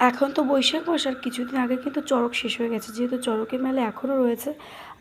এখন তো বৈশাখ মাস আর কিছুদিন আগে কিন্তু চড়ক শেষ হয়ে গেছে, যেহেতু চড়কের মেলা এখনও রয়েছে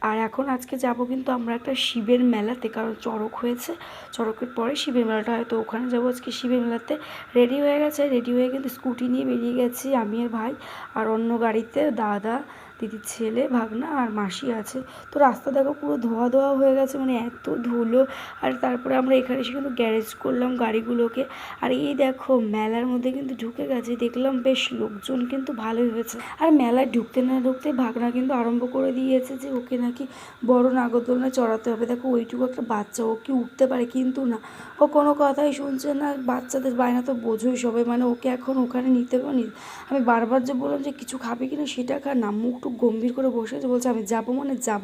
আর এখন আজকে যাব কিন্তু আমরা একটা শিবের মেলাতে, কারণ চড়ক হয়েছে। চড়কের পরে শিবের মেলাটা হয়তো ওখানে যাব। আজকে শিবের মেলাতে রেডি হয়ে গেছে। রেডি হয়ে কিন্তু স্কুটি নিয়ে বেরিয়ে গেছি আমি আর ভাই। আর অন্য গাড়িতে দাদা, দিদির ছেলে, ভাগনা আর মাসি আছে। তো রাস্তা দেখো পুরো ধোয়া ধোয়া হয়ে গেছে মানে এত ধুলো। আর তারপরে আমরা এখানে এসে কিন্তু গ্যারেজ করলাম গাড়িগুলোকে। আর এই দেখো মেলার মধ্যে কিন্তু ঢুকে গেছে। দেখলাম বেশ লোকজন কিন্তু ভালোই হয়েছে। আর মেলায় ঢুকতে না ঢুকতে ভাগনা কিন্তু আরম্ভ করে দিয়েছে যে ওকে নাকি বড় নাগরদোলনা চড়াতে হবে। দেখো, ওইটুকু একটা বাচ্চা, ও কি উঠতে পারে কিন্তু না। ও কোনো কথাই শুনছে না, বাচ্চাদের বায়না তো বোঝোই সবাই মানে ওকে এখন ওখানে নিতে পারি আমি বারবার যে বললাম যে কিছু খাবে কি না সেটা খা না, মুখ টুক গম্ভীর করে বসে আছে, বলছে আমি যাব মানে যাব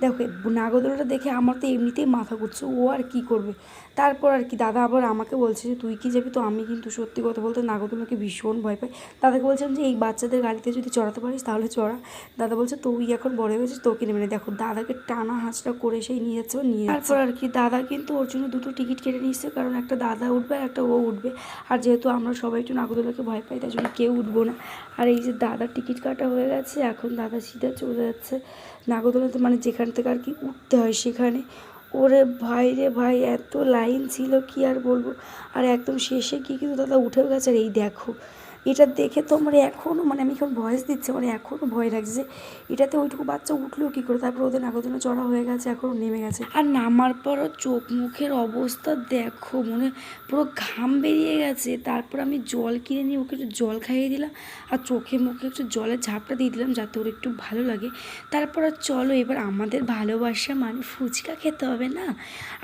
দেখো নাগরদোলাটা দেখে আমার তো এমনিতেই মাথা ঘুরছে, ও আর কি করবে? তারপর আর কি, দাদা আবার আমাকে বলছে যে, তুই কি যাবি? তো আমি কিন্তু সত্যি কথা বলতে নাগরদোলাকে ভীষণ ভয় পাই। দাদাকে বলছিলাম যে, এই বাচ্চাদের গাড়িতে যদি চড়াতে পারিস তাহলে চড়া। দাদা বলছে, তুই এখন বড় হয়ে গেছিস, তোকে নেবে না। দেখো, দাদাকে টানা হাঁচটা করে সেই নিয়ে যাচ্ছে নিয়ে তারপর আর কি, দাদা কিন্তু ওর জন্য দুটো টিকিট কেটে নিচ্ছে কারণ একটা দাদা উঠবে আর একটা ও উঠবে। আর যেহেতু আমরা সবাই একটু নাগরদোলাকে ভয় পাই তাই জন্য কেউ উঠবো না। আর এই যে দাদার টিকিট কাটা হয়ে গেছে, এখন দাদা সিধা চলে যাচ্ছে নাগরদোলাতে মানে যেখান থেকে আর কি উঠতে হয় সেখানে। ওরে ভাই রে ভাই, এত লাইন ছিল, কি আর বলব? আর একদম শেষে গিয়ে কিন্তু দাদা উঠেও গেছে, আর এই দেখো এটা দেখে তো আমার এখনও মানে আমি এখন ভয়েস দিচ্ছি আমার এখনও ভয় লাগছে যে এটাতে ওইটুকু বাচ্চা উঠলেও কী করে? তারপর ওদের নাগরদোলা চড়া হয়ে গেছে এখনও নেমে গেছে। আর নামার পরও চোখ মুখের অবস্থা দেখো, মনে পুরো ঘাম বেরিয়ে গেছে। তারপর আমি জল কিনে নিয়ে ওকে একটু জল খাইয়ে দিলাম আর চোখে মুখে একটু জলের ঝাপটা দিয়ে দিলাম যাতে ওর একটু ভালো লাগে। তারপর চলো এবার আমাদের ভালোবাসা মানে ফুচকা খেতে হবে না?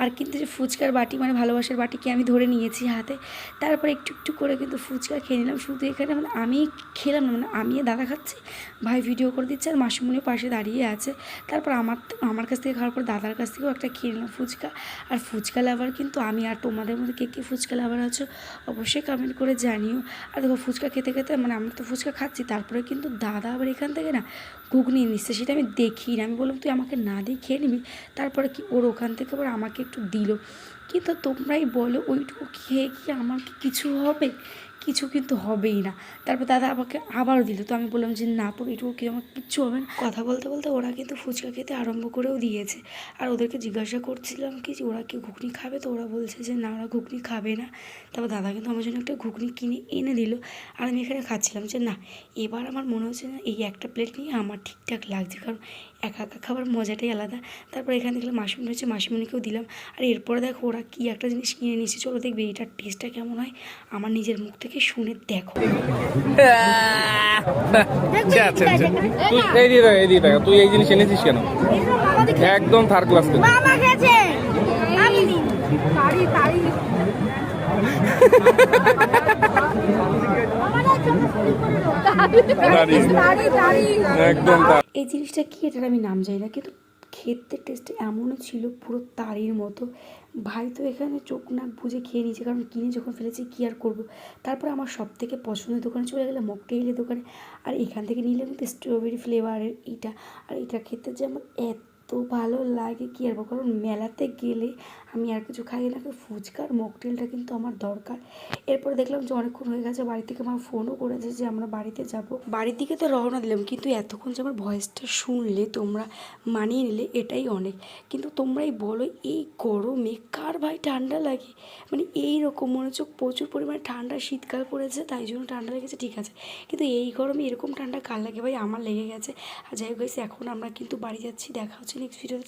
আর কিন্তু যে ফুচকার বাটি মানে ভালোবাসার বাটিকে আমি ধরে নিয়েছি হাতে। তারপর একটু একটু করে কিন্তু ফুচকা খেয়ে নিলাম, শুধু এখানে মানে আমি খেলাম না মানে আমি দাদা খাচ্ছি, ভাই ভিডিও করে দিচ্ছে আর মাসিমণিও পাশে দাঁড়িয়ে আছে। তারপর আমার আমার কাছ থেকে খাওয়ার পর দাদার কাছ থেকেও একটা খেয়ে নিলাম ফুচকা। আর ফুচকা লাভার কিন্তু আমি, আর তোমাদের মধ্যে কে কে ফুচকা লাভার আছো অবশ্যই কমেন্ট করে জানিও। আর দেখো ফুচকা খেতে খেতে মানে আমরা তো ফুচকা খাচ্ছি, তারপরে কিন্তু দাদা আবার এখান থেকে না ঘুগনি নিচ্ছে সেটা আমি দেখি না। আমি বললাম, তুই আমাকে না দিয়ে খেয়ে নিবি? তারপরে কি, ওর ওখান থেকে আবার আমাকে একটু দিল। কিন্তু তোমরাই বলো, ওইটুকু খেয়ে কি আমার কি কিছু হবে? কিছু কিন্তু হবেই না। তারপর দাদা আমাকে আবারও দিল। তো আমি বললাম যে, না পুরো এটুকু কি আমার কিচ্ছু হবে না? কথা বলতে বলতে ওরা কিন্তু ফুচকা খেতে আরম্ভ করেও দিয়েছে। আর ওদেরকে জিজ্ঞাসা করছিলাম কি যে, ওরা কি ঘুগনি খাবে? তো ওরা বলছে যে, না, ওরা ঘুগনি খাবে না। তারপর দাদা কিন্তু আমার জন্য একটা ঘুগনি কিনে এনে দিল। আর আমি এখানে খাচ্ছিলাম যে, না, এবার আমার মনে হচ্ছে না এই একটা প্লেট নিয়ে আমার ঠিকঠাক লাগছে। কারণ একা একা খাবার মজাটাই আলাদা। তারপর এখানে দেখলাম মাসিমণি হচ্ছে, মাসিমণিকেও দিলাম। আর এরপরে দেখো ওরা কি একটা জিনিস কিনে নিয়েছে। চলো দেখবে এটার টেস্টটা কেমন হয়। আমার নিজের মুখ থেকে শুনে দেখো। তুই এই দিয়ে এই দিয়ে তুই এই জিনিস এনেছিস কেন? একদম থার্ড ক্লাস একদম এই জিনিসটা কি? এটার আমি নাম জানি না কিন্তু খেতে টেস্ট এমনও ছিল পুরো তারির মতো। ভাই তো এখানে চোখ নাক বুঝে খেয়ে নিয়েছে, কারণ কিনে যখন ফেলেছি কী আর করব? তারপর আমার সব থেকে পছন্দের দোকানে চলে গেলাম মকটেইলের দোকানে। আর এখান থেকে নিলাম তো স্ট্রবেরি ফ্লেভারের এটা আর এটা খেতে যে আমার এত ভালো লাগে কি আর কারণ মেলাতে গেলে আমি আর কিছু খাই না ফুচকার মকটেলটা কিন্তু আমার দরকার। এরপরে দেখলাম যে অনেকক্ষণ হয়ে গেছে, বাড়ি থেকে আমার ফোনও করেছে যে আমরা বাড়িতে যাব। বাড়ির দিকে তো রওনা দিলাম, কিন্তু এতক্ষণ যে আমার ভয়েসটা শুনলে, তোমরা মানিয়ে নিলে এটাই অনেক। কিন্তু তোমরাই বলো, এই গরমে কার ভাই ঠান্ডা লাগে? মানে এই রকম মনে হচ্ছে প্রচুর পরিমাণে ঠান্ডা, শীতকাল পড়েছে, তাই জন্য ঠান্ডা লেগেছে, ঠিক আছে। কিন্তু এই গরমে এরকম ঠান্ডা কার লাগে ভাই? আমার লেগে গেছে। আর যাই হোক এখন আমরা কিন্তু বাড়ি যাচ্ছি, দেখা হচ্ছে নেক্সট ভিডিওতে